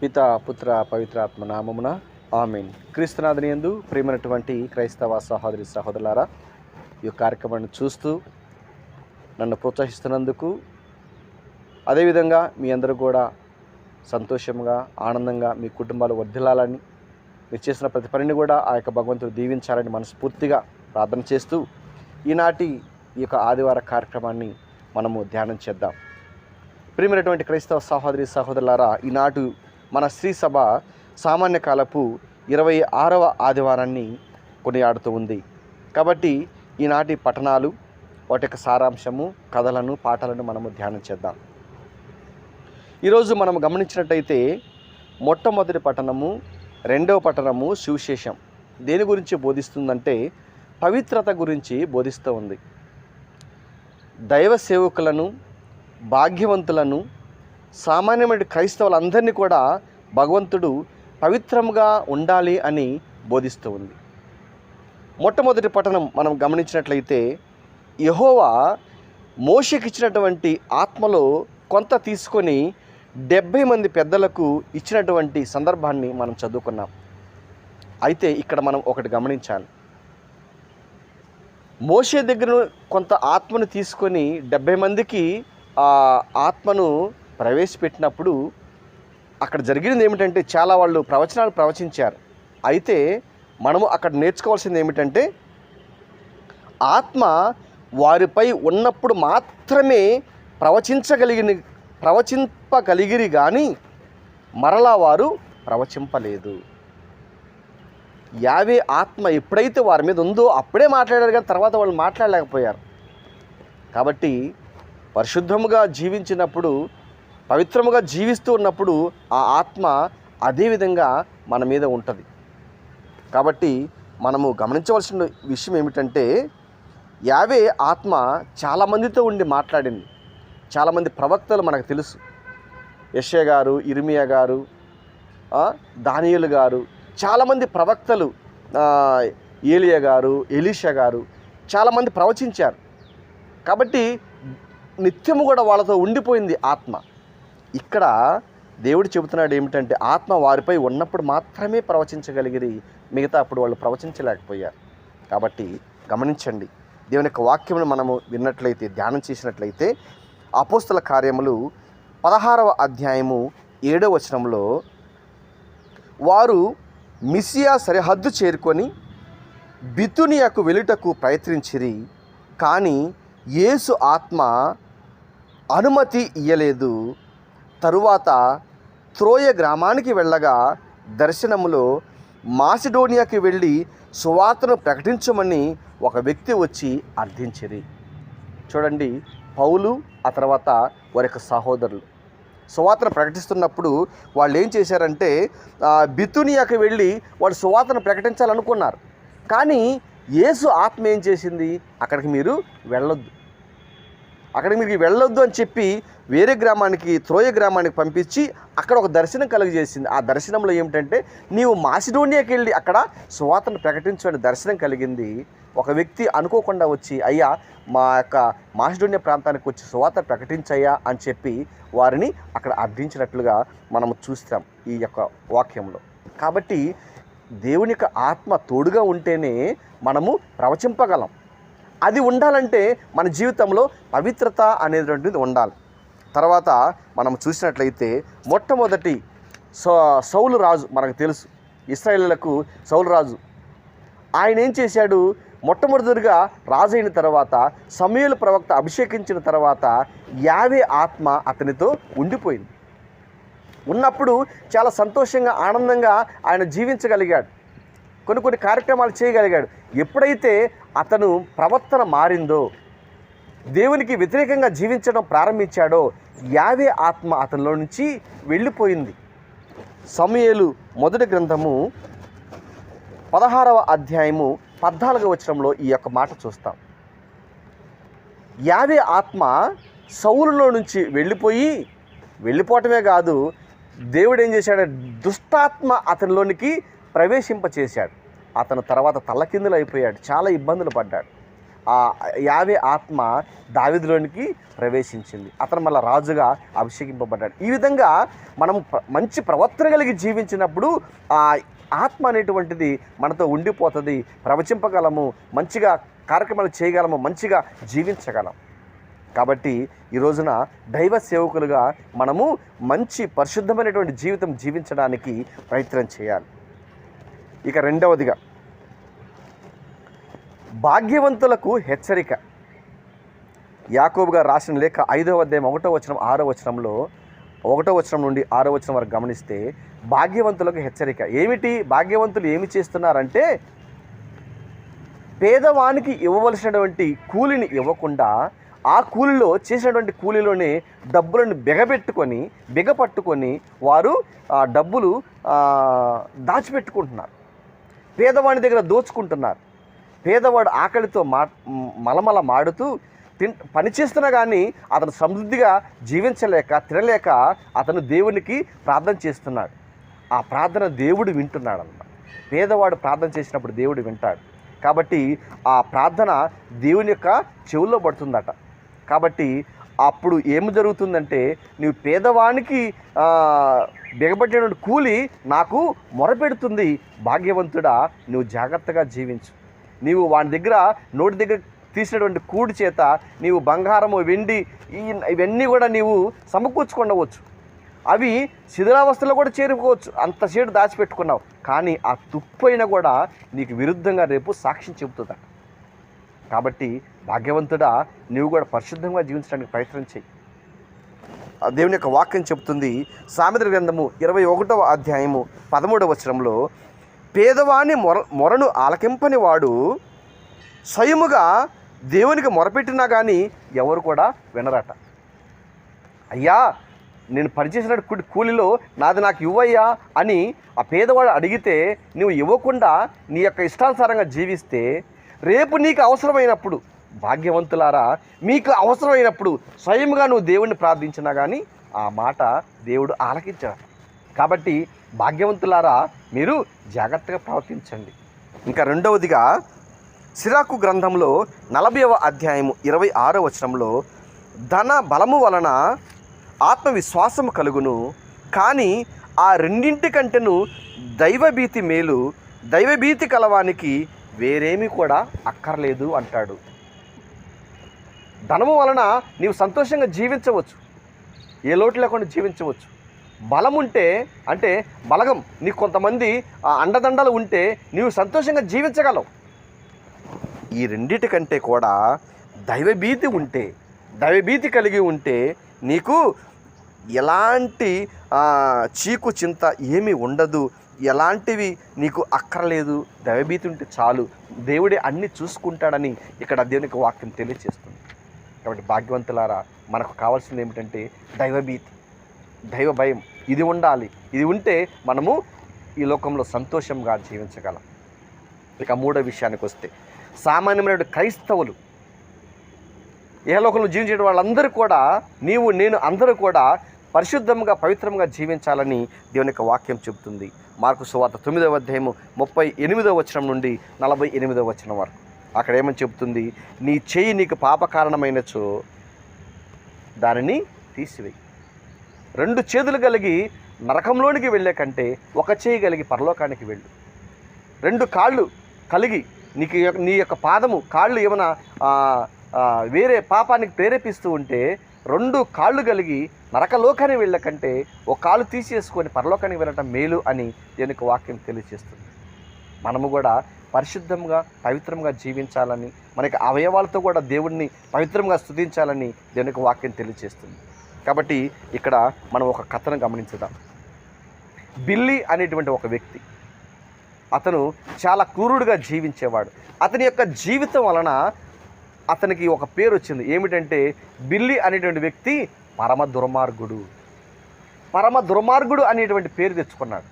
పిత పుత్ర పవిత్రాత్మ నామమున ఆమెన్. క్రీస్తునాథుని యందు ప్రేమైనటువంటి క్రైస్తవ సహోదరి సహోదరులారా ఈ కార్యక్రమాన్ని చూస్తూ నన్ను ప్రోత్సహిస్తున్నందుకు అదేవిధంగా మీ అందరూ కూడా సంతోషంగా ఆనందంగా మీ కుటుంబాలు వర్ధిల్లాలని మీరు చేసిన ప్రతి పనిని కూడా ఆ యొక్క భగవంతుడు దీవించాలని మనస్ఫూర్తిగా ప్రార్థన చేస్తూ ఈనాటి ఈ యొక్క ఆదివార కార్యక్రమాన్ని మనము ధ్యానం చేద్దాం. ప్రియమైనటువంటి క్రైస్తవ సహోదరి సహోదరులారా ఈనాటు మన శ్రీ సభ సామాన్య కాలపు ఇరవై ఆరవ ఆదివారాన్ని కొనియాడుతూ ఉంది. కాబట్టి ఈనాటి పఠనాలు వాటి యొక్క సారాంశము కథలను పాటలను మనము ధ్యానం చేద్దాం. ఈరోజు మనం గమనించినట్టయితే మొట్టమొదటి పట్టణము రెండవ పట్టణము సువిశేషం. దేని గురించి బోధిస్తుందంటే పవిత్రత గురించి బోధిస్తూ ఉంది. దైవ సేవకులను భాగ్యవంతులను సామాన్యమైన క్రైస్తవులందరినీ కూడా భగవంతుడు పవిత్రంగా ఉండాలి అని బోధిస్తూ ఉంది. మొట్టమొదటి పట్టణం మనం గమనించినట్లయితే యహోవా మోషకిచ్చినటువంటి ఆత్మలో కొంత తీసుకొని డెబ్భై మంది పెద్దలకు ఇచ్చినటువంటి సందర్భాన్ని మనం చదువుకున్నాం. అయితే ఇక్కడ మనం ఒకటి గమనించాలి. మోషే దగ్గర కొంత ఆత్మను తీసుకొని డెబ్భై మందికి ఆ ఆత్మను ప్రవేశపెట్టినప్పుడు అక్కడ జరిగినది ఏమిటంటే చాలా వాళ్ళు ప్రవచనాలు ప్రవచించారు. అయితే మనము అక్కడ నేర్చుకోవాల్సింది ఏమిటంటే ఆత్మ వారిపై ఉన్నప్పుడు మాత్రమే ప్రవచించగలిగిన ప్రవచింపగలిగిరి కానీ మరలా వారు ప్రవచింపలేదు. యావే ఆత్మ ఎప్పుడైతే వారి మీద ఉందో అప్పుడే మాట్లాడారు కానీ తర్వాత వాళ్ళు మాట్లాడలేకపోయారు. కాబట్టి పరిశుద్ధముగా జీవించినప్పుడు పవిత్రముగా జీవిస్తూ ఉన్నప్పుడు ఆ ఆత్మ అదే విధంగా మన మీద ఉంటుంది. కాబట్టి మనము గమనించవలసిన విషయం ఏమిటంటే యావే ఆత్మ చాలామందితో ఉండి మాట్లాడింది. చాలామంది ప్రవక్తలు మనకు తెలుసు. యశ్య గారు ఇర్మియా గారు ఆ, గారు చాలామంది ప్రవక్తలు ఏలియా గారు ఎలీషా గారు చాలామంది ప్రవచించారు. కాబట్టి నిత్యము కూడా వాళ్ళతో ఉండిపోయింది ఆత్మ. ఇక్కడ దేవుడు చెబుతున్నాడు ఏమిటంటే ఆత్మ వారిపై ఉన్నప్పుడు మాత్రమే ప్రవచించగలిగిరి. మిగతా అప్పుడు వాళ్ళు ప్రవచించలేకపోయారు. కాబట్టి గమనించండి దేవుని యొక్క వాక్యమును మనము విన్నట్లయితే ధ్యానం చేసినట్లయితే అపోస్తల కార్యములు పదహారవ అధ్యాయము ఏడవ వచనంలో వారు మిసియా సరిహద్దు చేరుకొని బితునియకు వెలుటకు ప్రయత్నించిరి కానీ యేసు ఆత్మ అనుమతి ఇయ్యలేదు. తరువాత త్రోయ గ్రామానికి వెళ్ళగా దర్శనములో మాసిడోనియాకి వెళ్ళి సువార్తను ప్రకటించమని ఒక వ్యక్తి వచ్చి అర్థించింది చూడండి పౌలు ఆ తర్వాత వారి యొక్క సహోదరులు. సువార్తను ప్రకటిస్తున్నప్పుడు వాళ్ళు ఏం చేశారంటే బితునియాకి వెళ్ళి వాళ్ళు సువార్తను ప్రకటించాలనుకున్నారు. కానీ యేసు ఆత్మ ఏం చేసింది? అక్కడికి మీరు వెళ్ళొద్దు. అక్కడికి మీరు వెళ్ళొద్దు అని చెప్పి వేరే గ్రామానికి త్రోయ గ్రామానికి పంపించి అక్కడ ఒక దర్శనం కలుగజేసింది. ఆ దర్శనంలో ఏమిటంటే నీవు మాసిడోనియాకి వెళ్ళి అక్కడ స్వాతను ప్రకటించని దర్శనం కలిగింది. ఒక వ్యక్తి అనుకోకుండా వచ్చి అయ్యా మా యొక్క మాసిడోనియా ప్రాంతానికి వచ్చి సువాత ప్రకటించయ్యా అని చెప్పి వారిని అక్కడ అర్థించినట్లుగా మనం చూస్తాం ఈ యొక్క వాక్యంలో. కాబట్టి దేవుని యొక్క ఆత్మ తోడుగా ఉంటేనే మనము ప్రవచింపగలం. అది ఉండాలంటే మన జీవితంలో పవిత్రత అనేటువంటిది ఉండాలి. తర్వాత మనం చూసినట్లయితే మొట్టమొదటి సో సౌలు రాజు మనకు తెలుసు. ఇస్రాయేళ్ళకు సౌలు రాజు. ఆయన ఏం చేశాడు? మొట్టమొదటిగా రాజు అయిన తర్వాత సమయలు ప్రవక్త అభిషేకించిన తర్వాత యావే ఆత్మ అతనితో ఉండిపోయింది. ఉన్నప్పుడు చాలా సంతోషంగా ఆనందంగా ఆయన జీవించగలిగాడు. కొన్ని కొన్ని కార్యక్రమాలు చేయగలిగాడు. ఎప్పుడైతే అతను ప్రవర్తన మారిందో దేవునికి వ్యతిరేకంగా జీవించడం ప్రారంభించాడో యావే ఆత్మ అతనిలో నుంచి వెళ్ళిపోయింది. సమయలు మొదటి గ్రంథము పదహారవ అధ్యాయము పద్నాలుగవ వచనంలో ఈ యొక్క మాట చూస్తాం. యావే ఆత్మ సౌలులో నుంచి వెళ్ళిపోయి వెళ్ళిపోవటమే కాదు దేవుడు ఏం చేశాడు? దుష్టాత్మ అతనిలోనికి ప్రవేశింపచేశాడు. అతను తర్వాత తల్లకిందులు అయిపోయాడు. చాలా ఇబ్బందులు పడ్డాడు. ఆ యావే ఆత్మ దావిదిలోనికి ప్రవేశించింది. అతను మళ్ళీ రాజుగా అభిషేకింపబడ్డాడు. ఈ విధంగా మనం మంచి ప్రవర్తన కలిగి జీవించినప్పుడు ఆ ఆత్మ అనేటువంటిది మనతో ఉండిపోతుంది. ప్రవచింపగలము మంచిగా కార్యక్రమాలు చేయగలము మంచిగా జీవించగలం. కాబట్టి ఈ రోజున దైవ సేవకులుగా మనము మంచి పరిశుద్ధమైనటువంటి జీవితం జీవించడానికి ప్రయత్నం చేయాలి. ఇక రెండవదిగా భాగ్యవంతులకు హెచ్చరిక. యాకోబు గారు రాసిన లేఖ ఐదవ అధ్యాయం ఒకటో వచనం ఆరో వచనంలో ఒకటో వచనం నుండి ఆరో వచనం వరకు గమనిస్తే భాగ్యవంతులకు హెచ్చరిక. ఏమిటి? భాగ్యవంతులు ఏమి చేస్తున్నారంటే పేదవానికి ఇవ్వవలసినటువంటి కూలిని ఇవ్వకుండా ఆ కూలిలో చేసినటువంటి కూలీలోనే డబ్బులను బిగబెట్టుకొని బిగపట్టుకొని వారు ఆ డబ్బులు దాచిపెట్టుకుంటున్నారు. పేదవాని దగ్గర దోచుకుంటున్నారు. పేదవాడు ఆకలితో మా మలమల మాడుతూ తిన్ పనిచేస్తున్నా కానీ అతను సమృద్ధిగా జీవించలేక తినలేక అతను దేవునికి ప్రార్థన చేస్తున్నాడు. ఆ ప్రార్థన దేవుడు వింటున్నాడు అన్నమాట పేదవాడు ప్రార్థన చేసినప్పుడు దేవుడు వింటాడు. కాబట్టి ఆ ప్రార్థన దేవుని యొక్క చెవుల్లో పడుతుందట. కాబట్టి అప్పుడు ఏమి జరుగుతుందంటే నీవు పేదవానికి ఆ, కూలి నాకు మొరపెడుతుంది. భాగ్యవంతుడా నువ్వు జాగ్రత్తగా జీవించు. నీవు వాని దగ్గర నోటి దగ్గర తీసినటువంటి కూడి చేత నీవు బంగారము వెండి ఇవన్నీ కూడా నీవు సమకూర్చుకుండవచ్చు అవి శిథిలావస్థలో కూడా చేరుకోవచ్చు. అంత సేటు దాచిపెట్టుకున్నావు. కానీ ఆ తుప్పైన కూడా నీకు విరుద్ధంగా రేపు సాక్ష్యం చెబుతుందట. కాబట్టి భాగ్యవంతుడా నీవు కూడా పరిశుద్ధంగా జీవించడానికి ప్రయత్నం చేయి. ఆ దేవుని యొక్క వాక్యం చెబుతుంది సామెత గ్రంథము ఇరవై ఒకటవ అధ్యాయము పదమూడవ వచనంలో పేదవాని మొర మొరను ఆలకింపని వాడు స్వయముగా దేవునికి మొరపెట్టినా కానీ ఎవరు కూడా వినరట. అయ్యా నేను పనిచేసిన కూలిలో నాది నాకు ఇవ్వయ్యా అని ఆ పేదవాడు అడిగితే నువ్వు ఇవ్వకుండా నీ యొక్క ఇష్టానుసారంగా జీవిస్తే రేపు నీకు అవసరమైనప్పుడు భాగ్యవంతులారా మీకు అవసరమైనప్పుడు స్వయంగా నువ్వు దేవుణ్ణి ప్రార్థించినా కానీ ఆ మాట దేవుడు ఆలకించాడు కాబట్టి భాగ్యవంతులారా మీరు జాగ్రత్తగా ప్రవర్తించండి. ఇంకా రెండవదిగా సిరాకు గ్రంథంలో నలభైవ అధ్యాయము ఇరవై ఆరో వచనంలో ధన బలము వలన ఆత్మవిశ్వాసము కలుగును కానీ ఆ రెండింటికంటేను దైవభీతి మేలు దైవభీతి కలవానికి వేరేమి కూడా అక్కర్లేదు అంటాడు. ధనము వలన నీవు సంతోషంగా జీవించవచ్చు ఏ లోటు లేకుండా జీవించవచ్చు. బలం ఉంటే అంటే బలగం నీకు కొంతమంది ఆ అండదండలు ఉంటే నీవు సంతోషంగా జీవించగలవు. ఈ రెండిటికంటే కూడా దైవభీతి ఉంటే దైవభీతి కలిగి ఉంటే నీకు ఎలాంటి చీకు చింత ఏమీ ఉండదు. ఎలాంటివి నీకు అక్కర్లేదు. దైవభీతి ఉంటే చాలు. దేవుడే అన్ని చూసుకుంటాడని ఇక్కడ దేవునికి వాక్యం తెలియజేస్తుంది కాబట్టి భాగ్యవంతులారా మనకు కావాల్సింది ఏమిటంటే దైవభీతి. దైవ భయం. ఇది ఉండాలి. ఇది ఉంటే మనము ఈ లోకంలో సంతోషంగా జీవించగలం. ఇక మూడో విషయానికి వస్తే సామాన్యమైన క్రైస్తవులు ఏ లోకంలో జీవించే వాళ్ళందరూ కూడా నీవు నేను అందరూ కూడా పరిశుద్ధంగా పవిత్రంగా జీవించాలని దేవుని యొక్క వాక్యం చెబుతుంది. మార్కు సువార్త తొమ్మిదవ అధ్యాయము ముప్పై ఎనిమిదవ వచనం నుండి నలభై ఎనిమిదవ వచనం వరకు. అక్కడ ఏమని చెబుతుంది? నీ చేయి నీకు పాప కారణమైనచో దానిని తీసివేయి. రెండు చేతులు కలిగి నరకంలోనికి వెళ్ళే కంటే ఒక చేయి కలిగి పరలోకానికి వెళ్ళు. రెండు కాళ్ళు కలిగి నీకు యొక్క- నీ యొక్క పాదము కాళ్ళు ఏమైనా వేరే పాపానికి ప్రేరేపిస్తూ ఉంటే రెండు కాళ్ళు కలిగి నరకలోకానికి వెళ్ళకంటే ఒక కాళ్ళు తీసేసుకొని పరలోకానికి వెళ్ళటం మేలు అని దీనికి వాక్యం తెలియజేస్తుంది. మనము కూడా పరిశుద్ధంగా పవిత్రంగా జీవించాలని మనకి అవయవాలతో కూడా దేవుణ్ణి పవిత్రంగా స్థుతించాలని దీనికి వాక్యం తెలియజేస్తుంది. కాబట్టి ఇక్కడ మనం ఒక కథను గమనించుదాం. బిల్లి అనేటువంటి ఒక వ్యక్తి అతను చాలా క్రూరుడుగా జీవించేవాడు. అతని యొక్క జీవితం వలన అతనికి ఒక పేరు వచ్చింది. ఏమిటంటే బిల్లి అనేటువంటి వ్యక్తి పరమ దుర్మార్గుడు. పరమ దుర్మార్గుడు అనేటువంటి పేరు తెచ్చుకున్నాడు.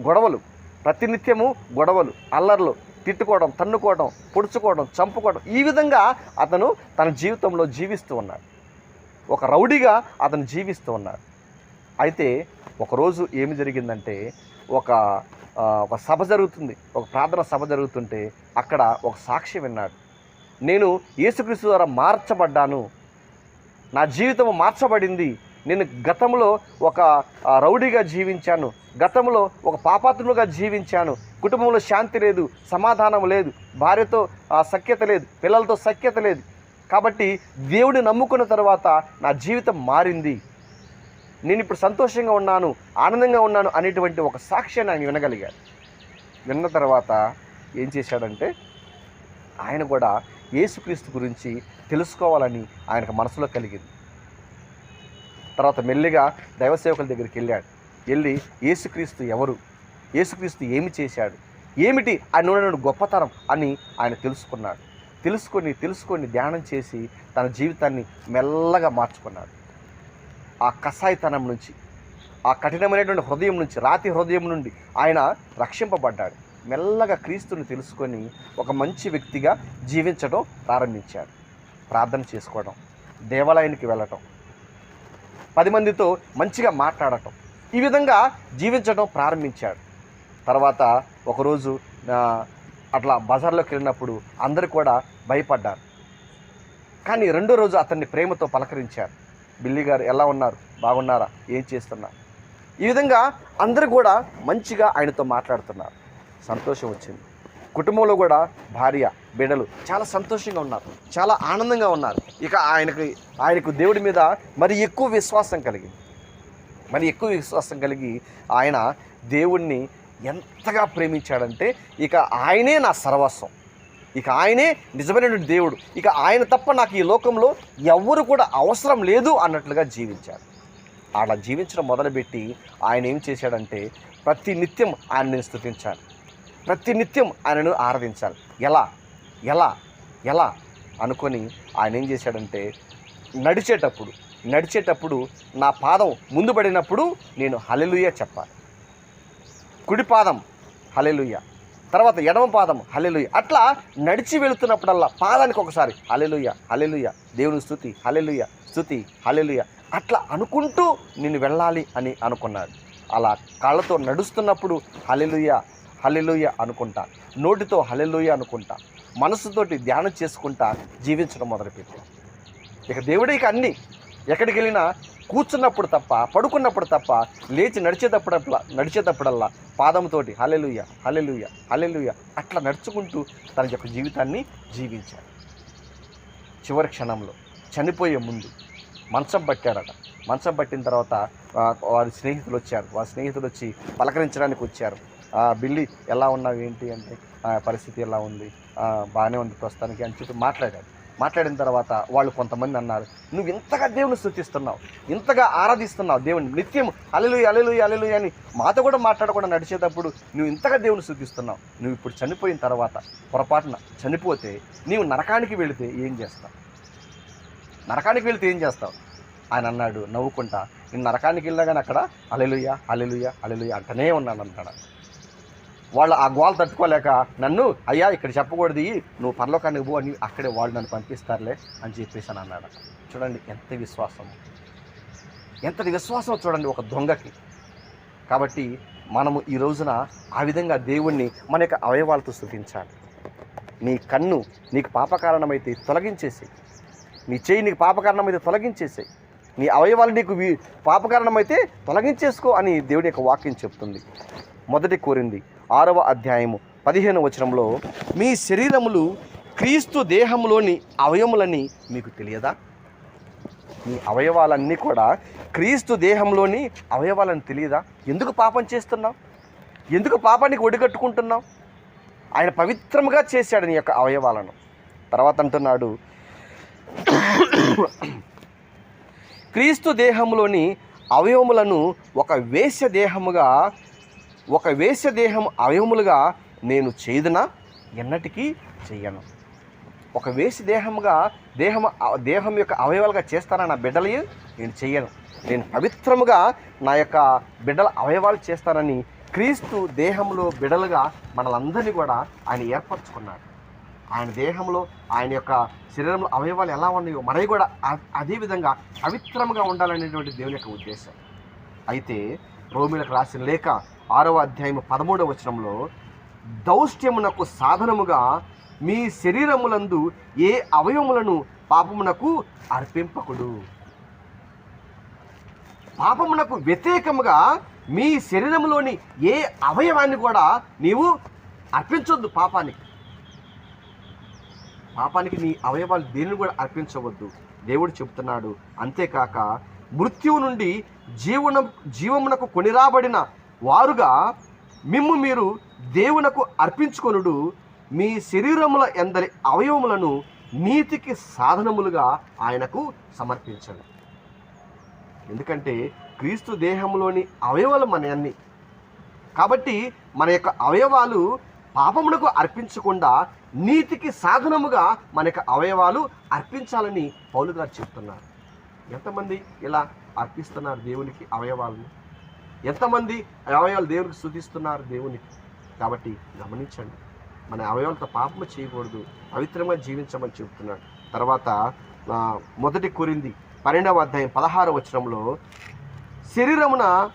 గొడవలు ప్రతినిత్యము గొడవలు అల్లర్లు తిట్టుకోవడం తన్నుకోవడం పొడుచుకోవడం చంపుకోవడం ఈ విధంగా అతను తన జీవితంలో జీవిస్తూ ఉన్నాడు. ఒక రౌడీగా అతను జీవిస్తూ ఉన్నాడు. అయితే ఒకరోజు ఏమి జరిగిందంటే ఒక ఒక సభ జరుగుతుంది. ఒక ప్రార్థన సభ జరుగుతుంటే అక్కడ ఒక సాక్షి విన్నాడు. నేను యేసుక్రీస్తు ద్వారా మార్చబడ్డాను. నా జీవితం మార్చబడింది. నేను గతంలో ఒక రౌడీగా జీవించాను. గతంలో ఒక పాపాత్రులుగా జీవించాను. కుటుంబంలో శాంతి లేదు సమాధానం లేదు భార్యతో ఆ, సఖ్యత లేదు పిల్లలతో సఖ్యత లేదు. కాబట్టి దేవుడిని నమ్ముకున్న తర్వాత నా జీవితం మారింది. నేను ఇప్పుడు సంతోషంగా ఉన్నాను ఆనందంగా ఉన్నాను అనేటువంటి ఒక సాక్ష్యాన్ని ఆయన వినగలిగాడు. విన్న తర్వాత ఏం చేశాడంటే ఆయన కూడా యేసుక్రీస్తు గురించి తెలుసుకోవాలని ఆయనకు మనసులో కలిగింది. తర్వాత మెల్లిగా దైవసేవకుల దగ్గరికి వెళ్ళాడు. వెళ్ళి యేసుక్రీస్తు ఎవరు? యేసుక్రీస్తు ఏమి చేశాడు? ఏమిటి ఆయన ఉన్న గొప్పతనం అని ఆయన తెలుసుకున్నాడు. తెలుసుకొని తెలుసుకొని ధ్యానం చేసి తన జీవితాన్ని మెల్లగా మార్చుకున్నాడు. ఆ కసాయితనం నుంచి ఆ కఠినమైనటువంటి హృదయం నుంచి రాతి హృదయం నుండి ఆయన రక్షింపబడ్డాడు. మెల్లగా క్రీస్తుని తెలుసుకొని ఒక మంచి వ్యక్తిగా జీవించడం ప్రారంభించాడు. ప్రార్థన చేసుకోవడం దేవాలయానికి వెళ్ళటం పది మందితో మంచిగా మాట్లాడటం. ఈ విధంగా జీవించడం ప్రారంభించాడు. తర్వాత ఒకరోజు అట్లా బజార్లోకి వెళ్ళినప్పుడు అందరూ కూడా భయపడ్డారు. కానీ రెండో రోజు అతన్ని ప్రేమతో పలకరించారు. బిల్లి గారు ఎలా ఉన్నారు? బాగున్నారా? ఏం చేస్తున్నారు ఈ విధంగా అందరూ కూడా మంచిగా ఆయనతో మాట్లాడుతున్నారు. సంతోషం వచ్చింది. కుటుంబంలో కూడా భార్య బిడ్డలు చాలా సంతోషంగా ఉన్నారు చాలా ఆనందంగా ఉన్నారు. ఇక ఆయనకి ఆయనకు దేవుడి మీద మరి ఎక్కువ విశ్వాసం కలిగింది మరి ఎక్కువ విశ్వాసం కలిగి ఆయన దేవుణ్ణి ఎంతగా ప్రేమించాడంటే ఇక ఆయనే నా సర్వస్వం. ఇక ఆయనే నిజమైనటువంటి దేవుడు. ఇక ఆయన తప్ప నాకు ఈ లోకంలో ఎవ్వరు కూడా అవసరం లేదు అన్నట్లుగా జీవించాడు అలా జీవించడం మొదలుపెట్టి ఆయన ఏం చేశాడంటే ప్రతి నిత్యం ఆయన్ని స్థుతించాను. ప్రతి నిత్యం ఆయనను ఆరాధించాలి. ఎలా? ఎలా? ఎలా? అనుకొని ఆయన ఏం చేశాడంటే నడిచేటప్పుడు నడిచేటప్పుడు నా పాదం ముందు పడినప్పుడు నేను హలెలుయ చెప్పాలి. కుడి పాదం హలెలుయ తర్వాత ఎడమ పాదం హలెలుయ అట్లా నడిచి వెళుతున్నప్పుడల్లా పాదానికి ఒకసారి హలెలుయ హలెలుయ దేవుని స్థుతి హలెలుయ స్థుతి హలెలుయ అట్లా అనుకుంటూ నేను వెళ్ళాలి అని అనుకున్నాడు. అలా కాళ్ళతో నడుస్తున్నప్పుడు హలెలుయ హలెలుయ అనుకుంటా నోటితో హలెలుయ అనుకుంటా మనసుతోటి ధ్యానం చేసుకుంటా జీవించడం మొదలుపెట్టాడు ఇక దేవుడే ఇక అన్ని. ఎక్కడికి వెళ్ళినా కూర్చున్నప్పుడు తప్ప పడుకున్నప్పుడు తప్ప లేచి నడిచేటప్పుడల్లా నడిచేటప్పుడల్లా పాదంతోటి హలెలుయ హలెలుయ హలెలుయ అట్లా నడుచుకుంటూ తన యొక్క జీవితాన్ని జీవించాడు చివరి క్షణంలో చనిపోయే ముందు మంచం పట్టాడట మంచం పట్టిన తర్వాత వారి స్నేహితులు వచ్చారు. వారి స్నేహితులు వచ్చి పలకరించడానికి వచ్చారు. బిల్లి ఎలా ఉన్నావు ఏంటి అంటే పరిస్థితి ఎలా ఉంది? బాగానే ఉంది ప్రస్తుతానికి అని చెప్పి మాట్లాడాడు మాట్లాడిన తర్వాత వాళ్ళు కొంతమంది అన్నారు నువ్వు ఇంతగా దేవుని స్థుతిస్తున్నావు ఇంతగా ఆరాధిస్తున్నావు దేవుని నిత్యం అలెలు అలెలు అలెలు అని మాతో కూడా మాట్లాడకుండా నడిచేటప్పుడు నువ్వు ఇంతగా దేవుని స్థుతిస్తున్నావు నువ్వు ఇప్పుడు చనిపోయిన తర్వాత పొరపాటున చనిపోతే నీవు నరకానికి వెళితే ఏం చేస్తావు? నరకానికి వెళితే ఏం చేస్తావు? ఆయన అన్నాడు నవ్వుకుంటా నేను నరకానికి వెళ్ళగానే కానీ అక్కడ అలెలుయ అలెలుయ అలెలుయ అంటనే ఉన్నాను అంటాడు వాళ్ళు ఆ గోల తట్టుకోలేక నన్ను అయ్యా ఇక్కడ చెప్పకూడదు నువ్వు పరలోకానికి పో అని అక్కడే వాళ్ళు నన్ను పంపిస్తారులే అని చెప్పేసి అని అన్నాడు. చూడండి ఎంత విశ్వాసం. ఎంతటి విశ్వాసం చూడండి ఒక దొంగకి. కాబట్టి మనము ఈ రోజున ఆ విధంగా దేవుణ్ణి మన యొక్క అవయవాలతో స్థుతించాలి. నీ కన్ను నీకు పాపకారణమైతే తొలగించేసి నీ చేయి నీకు పాపకారణమైతే తొలగించేసేయి. నీ అవయవాలు నీకు పాపకారణమైతే తొలగించేసుకో అని దేవుడి యొక్క వాక్యం చెప్తుంది. మొదటి కోరింది ఆరవ అధ్యాయము పదిహేను వచనంలో మీ శరీరములు క్రీస్తు దేహములోని అవయములని మీకు తెలియదా? మీ అవయవాలన్నీ కూడా క్రీస్తు దేహంలోని అవయవాలని తెలియదా? ఎందుకు పాపం చేస్తున్నావు? ఎందుకు పాపానికి ఒడిగట్టుకుంటున్నావు? ఆయన పవిత్రముగా చేశాడు నీ యొక్క అవయవాలను. తర్వాత అంటున్నాడు క్రీస్తు దేహంలోని అవయవములను ఒక వేశ్య దేహముగా ఒక వేశ్య దేహం అవయవములుగా నేను చేదునా ఎన్నటికీ చెయ్యను. ఒక వేసి దేహముగా దేహం దేహం యొక్క అవయవాలుగా చేస్తానా నా బిడ్డలు నేను చెయ్యను. నేను పవిత్రముగా నా యొక్క బిడ్డల అవయవాలు చేస్తానని క్రీస్తు దేహంలో బిడలుగా మనలందరినీ కూడా ఆయన ఏర్పరచుకున్నాడు. ఆయన దేహంలో ఆయన యొక్క శరీరంలో అవయవాలు ఎలా ఉన్నాయో మనవి కూడా అదేవిధంగా అదే విధంగా పవిత్రముగా ఉండాలనేటువంటి దేవుని యొక్క ఉద్దేశం. అయితే రోమిలకు రాసిన లేఖ ఆరవ అధ్యాయం పదమూడవ వచనంలో దౌష్ట్యమునకు సాధనముగా మీ శరీరములందు ఏ అవయవములను పాపమునకు అర్పింపకుడు పాపమునకు వ్యతిరేకముగా మీ శరీరంలోని ఏ అవయవాన్ని కూడా నీవు అర్పించొద్దు పాపానికి. పాపానికి నీ అవయవాలు దేనిని కూడా అర్పించవద్దు. దేవుడు చెబుతున్నాడు అంతేకాక మృత్యువు నుండి జీవన జీవమునకు కొనిరాబడిన వారుగా మిమ్ము మీరు దేవునకు అర్పించుకొనుడు మీ శరీరముల ఎందరి అవయవములను నీతికి సాధనములుగా ఆయనకు సమర్పించండి ఎందుకంటే క్రీస్తు దేహంలోని అవయవాలు మన అన్ని. కాబట్టి మన యొక్క అవయవాలు పాపమునకు అర్పించకుండా నీతికి సాధనముగా మన యొక్క అవయవాలు అర్పించాలని పౌలు గారు చెప్తున్నారు. ఎంతమంది ఇలా అర్పిస్తున్నారు దేవునికి అవయవాలను? ఎంతమంది అవయవాలు దేవునికి స్థుతిస్తున్నారు దేవునికి? కాబట్టి గమనించండి. మన అవయవాలతో పాపము చేయకూడదు. పవిత్రంగా జీవించమని చెబుతున్నాడు తర్వాత మొదటి కురింది పన్నెండవ అధ్యాయం పదహార వచనంలో శరీరమున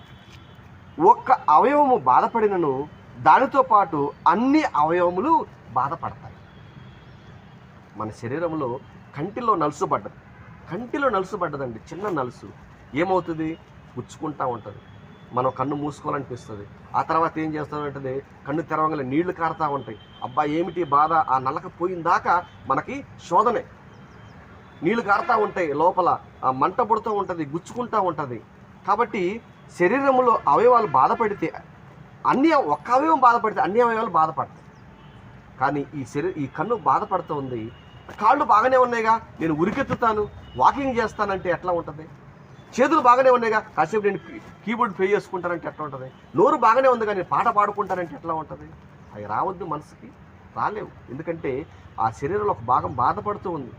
ఒక్క అవయవము బాధపడినను దానితో పాటు అన్ని అవయవములు బాధపడతాయి. మన శరీరంలో కంటిలో నలుసుబడ్డది కంటిలో నలుసు పడ్డదండి. చిన్న నలుసు. ఏమవుతుంది? పుచ్చుకుంటా ఉంటుంది. మనం కన్ను మూసుకోవాలనిపిస్తుంది. ఆ తర్వాత ఏం చేస్తామంటే కన్ను తెరవగల నీళ్ళు కారుతూ ఉంటాయి. అబ్బా ఏమిటి బాధ? ఆ నలక పోయిన దాకా మనకి శోధనే. నీళ్ళు కారుతూ ఉంటాయి లోపల. ఆ మంట పుడుతూ ఉంటుంది గుచ్చుకుంటూ ఉంటుంది. కాబట్టి శరీరంలో అవయవాలు బాధపడితే అన్ని ఒక్క అవయవం బాధపడితే అన్ని అవయవాలు బాధపడతాయి. కానీ ఈ శరీర ఈ కన్ను బాధపడుతూ ఉంది కాళ్ళు బాగానే ఉన్నాయిగా. నేను ఉరికెత్తుతాను. వాకింగ్ చేస్తానంటే ఎట్లా ఉంటుంది? చేతులు బాగానే ఉన్నాయిగా కాసేపు నేను కీబోర్డ్ ప్లే చేసుకుంటానంటే ఎట్లా ఉంటుంది? నోరు బాగానే ఉంది కానీ పాట పాడుకుంటానంటే ఎట్లా ఉంటుంది? అవి రావద్దు మనసుకి. రాలేవు. ఎందుకంటే ఆ శరీరంలో ఒక భాగం బాధపడుతూ ఉంది.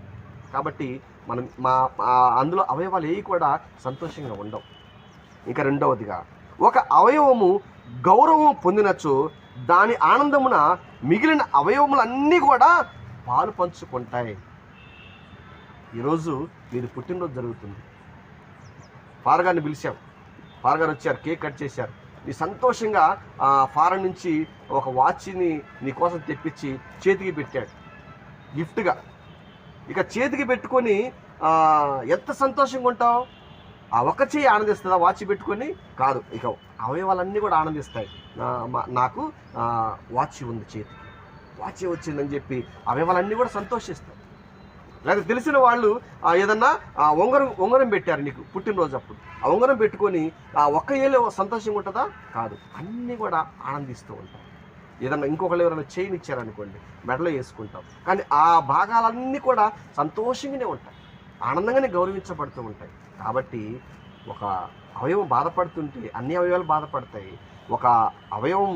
కాబట్టి మనం మా అందులో అవయవాలు ఏవి కూడా సంతోషంగా ఉండవు. ఇంకా రెండవదిగా ఒక అవయవము గౌరవం పొందినచో దాని ఆనందమున మిగిలిన అవయవములన్నీ కూడా పాలు పంచుకుంటాయి. ఈరోజు మీరు పుట్టినరోజు జరుగుతుంది. ఫారగారిని పిలిచాం. ఫారగారు వచ్చారు కేక్ కట్ చేశారు. నీ సంతోషంగా ఆ ఫారెన్ నుంచి ఒక వాచ్ని నీ కోసం తెప్పించి చేతికి పెట్టాడు. గిఫ్ట్గా. ఇక చేతికి పెట్టుకొని ఎంత సంతోషంగా ఉంటావు? ఆ ఒక చేయి ఆనందిస్తుందా? వాచ్ పెట్టుకొని? కాదు. ఇక అవయవాలన్నీ కూడా ఆనందిస్తాయి. నాకు వాచ్ ఉంది చేతికి. వాచ్ వచ్చిందని చెప్పి అవయవాలన్నీ కూడా సంతోషిస్తాయి. లేకపోతే తెలిసిన వాళ్ళు ఏదన్నా ఆ, ఉంగరం ఉంగరం పెట్టారు నీకు పుట్టినరోజు అప్పుడు. ఆ ఉంగరం పెట్టుకొని ఆ ఒక్క ఏళ్ళు సంతోషంగా ఉంటుందా? కాదు. అన్నీ కూడా ఆనందిస్తూ ఉంటాయి ఏదన్నా ఇంకొకళ్ళు ఎవరైనా చైన్ ఇచ్చారనుకోండి మెడలో వేసుకుంటాం. కానీ ఆ భాగాలన్నీ కూడా సంతోషంగానే ఉంటాయి. ఆనందంగానే గౌరవించబడుతూ ఉంటాయి. కాబట్టి ఒక అవయవం బాధపడుతుంటే అన్ని అవయవాలు బాధపడతాయి. ఒక అవయవం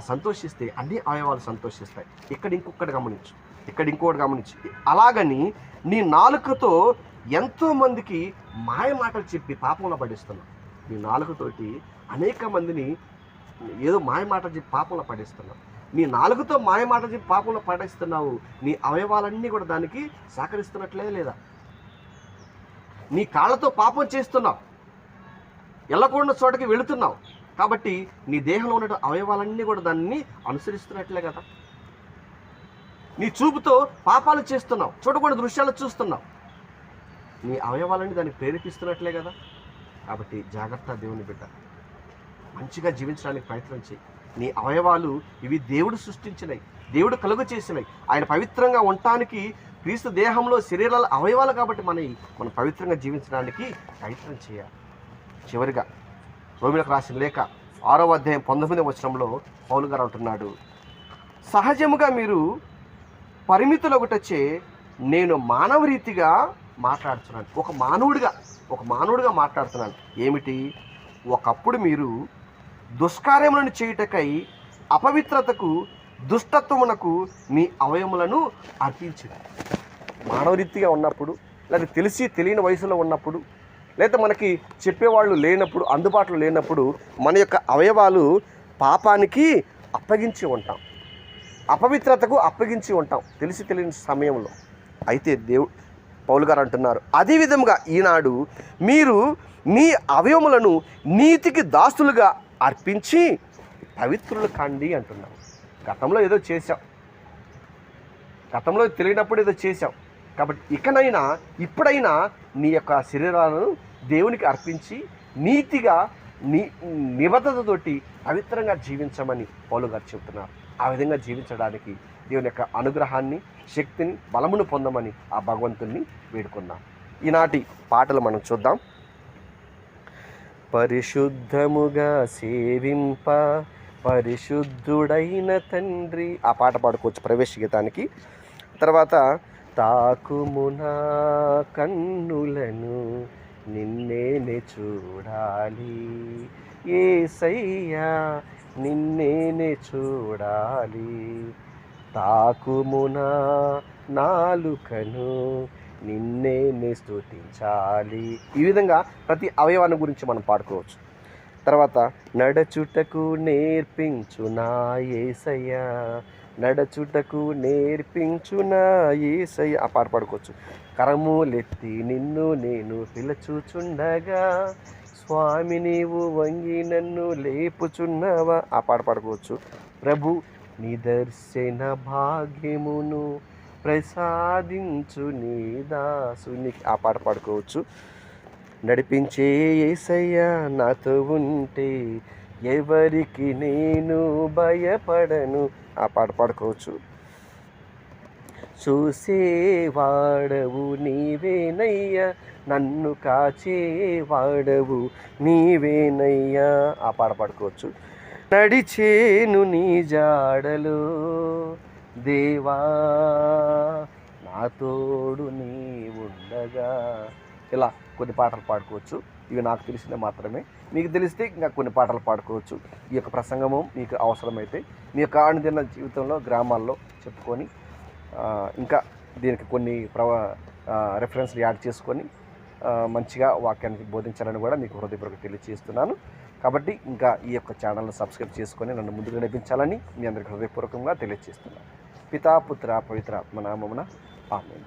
సంతోషిస్తే అన్ని అవయవాలు సంతోషిస్తాయి. ఇక్కడ ఇంకొకటి గమనించు. ఇక్కడ ఇంకోటి గమనించి. అలాగని నీ నాలుకతో ఎంతో మందికి మాయ మాటలు చెప్పి పాపంలో పడిస్తున్నావు. నీ నాలుకతోటి అనేక మందిని ఏదో మాయ మాటలు చెప్పి పాపంలో పడేస్తున్నావు. నీ నాలుగుతో మాయ మాటలు చెప్పి పాపంలో పడేస్తున్నావు. నీ అవయవాలన్నీ కూడా దానికి సహకరిస్తున్నట్లే లేదా? నీ కాళ్ళతో పాపం చేస్తున్నావు. వెళ్ళకూడని చోటకి వెళుతున్నావు. కాబట్టి నీ దేహంలో ఉన్న అవయవాలన్నీ కూడా దాన్ని అనుసరిస్తున్నట్లే కదా? నీ చూపుతో పాపాలు చేస్తున్నావు చూడకూడని దృశ్యాలు చూస్తున్నావు. నీ అవయవాలని దాన్ని ప్రేరేపిస్తున్నట్లే కదా? కాబట్టి జాగ్రత్త దేవుని బిడ్డ. మంచిగా జీవించడానికి ప్రయత్నం చేయి. నీ అవయవాలు ఇవి దేవుడు సృష్టించినవి దేవుడు కలుగు చేసినవి ఆయన పవిత్రంగా ఉండటానికి క్రీస్తు దేహంలో శరీరాల అవయవాలు కాబట్టి మన మనం పవిత్రంగా జీవించడానికి ప్రయత్నం చేయాలి. చివరిగా రోమిలకు రాసిన లేఖ ఆరో అధ్యాయం పంతొమ్మిదవ వచనంలో పౌలు గారు అంటున్నాడు సహజముగా మీరు పరిమితులు ఒకటొచ్చే నేను మానవ రీతిగా మాట్లాడుతున్నాను. ఒక మానవుడిగా ఒక మానవుడిగా మాట్లాడుతున్నాను. ఏమిటి? ఒకప్పుడు మీరు దుష్కార్యములను చేయుటకై అపవిత్రతకు దుష్టత్వమునకు మీ అవయములను అర్పించిన మానవ రీతిగా ఉన్నప్పుడు లేదా తెలిసి తెలియని వయసులో ఉన్నప్పుడు లేదా మనకి చెప్పేవాళ్ళు లేనప్పుడు అందుబాటులో లేనప్పుడు మన యొక్క అవయవాలు పాపానికి అప్పగించి ఉంటాం. అపవిత్రతకు అప్పగించి ఉంటాం. తెలిసి తెలియని సమయంలో. అయితే దేవు పౌలు గారు అంటున్నారు అదే విధముగా ఈనాడు మీరు మీ అవయవములను నీతికి దాస్తులుగా అర్పించి పవిత్రులు కండి అంటున్నాం. గతంలో ఏదో చేశాం. గతంలో తెలియనప్పుడు ఏదో చేశాం. కాబట్టి ఇకనైనా ఇప్పుడైనా నీ యొక్క శరీరాలను దేవునికి అర్పించి నీతిగా నీ నిబద్ధతతోటి పవిత్రంగా జీవించమని పౌలు గారు చెబుతున్నారు. ఆ విధంగా జీవించడానికి దేవుని యొక్క అనుగ్రహాన్ని శక్తిని బలమును పొందమని ఆ భగవంతుణ్ణి వేడుకుందాం ఈనాటి పాటలు మనం చూద్దాం. పరిశుద్ధముగా సేవింప పరిశుద్ధుడైన తండ్రి. ఆ పాట పాడుకోవచ్చు ప్రవేశ గీతానికి. తర్వాత తాకుమునా కన్నులను నిన్నేనే చూడాలి. ఏసయ్యా నిన్నేనే చూడాలి. తాకుమునా నాలుకను నిన్నేనే స్తుతించాలి. ఈ విధంగా ప్రతి అవయవాన్ని గురించి మనం పాడుకోవచ్చు. తర్వాత నడచుటకు నేర్పించునా ఏసయ్య ఏసయ్యా. నడచుటకు నేర్పించునా ఏసయ్య. ఆ పాట పాడుకోవచ్చు. కరములెత్తి నిన్ను నేను పిలచుచుండగా స్వామి నీవు వంగి నన్ను లేపుచున్నావా? ఆ పాట పాడుకోవచ్చు. ప్రభు నిదర్శన భాగ్యమును ప్రసాదించు నీ దాసుని. ఆ పాట పాడుకోవచ్చు. నడిపించే ఏసయ్య నాతో ఉంటే ఎవరికి నేను భయపడను. ఆ పాట పాడుకోవచ్చు. చూసేవాడవు నీవేనయ్యా నన్ను కాచేవాడవు నీవేనయ్యా. ఆ పాట పాడుకోవచ్చు. నడిచేను నీ జాడలో దేవా నా తోడు నీ ఉండగా ఇలా కొన్ని పాటలు పాడుకోవచ్చు. ఇవి నాకు తెలిసిన మాత్రమే. మీకు తెలిస్తే ఇంకా కొన్ని పాటలు పాడుకోవచ్చు. ఈ యొక్క ప్రసంగము మీకు అవసరమైతే మీ యొక్క అనుదిన జీవితంలో గ్రామాల్లో చెప్పుకొని ఇంకా దీనికి కొన్ని ప్రవ రెఫరెన్స్లు యాడ్ చేసుకొని మంచిగా వాక్యానికి బోధించాలని కూడా మీకు హృదయపూర్వక తెలియజేస్తున్నాను కాబట్టి ఇంకా ఈ యొక్క ఛానల్ను సబ్స్క్రైబ్ చేసుకొని నన్ను ముందుకు నడిపించాలని మీ అందరికీ హృదయపూర్వకంగా తెలియజేస్తున్నాను పితాపుత్ర పవిత్ర ఆత్మ నామమున ఆమె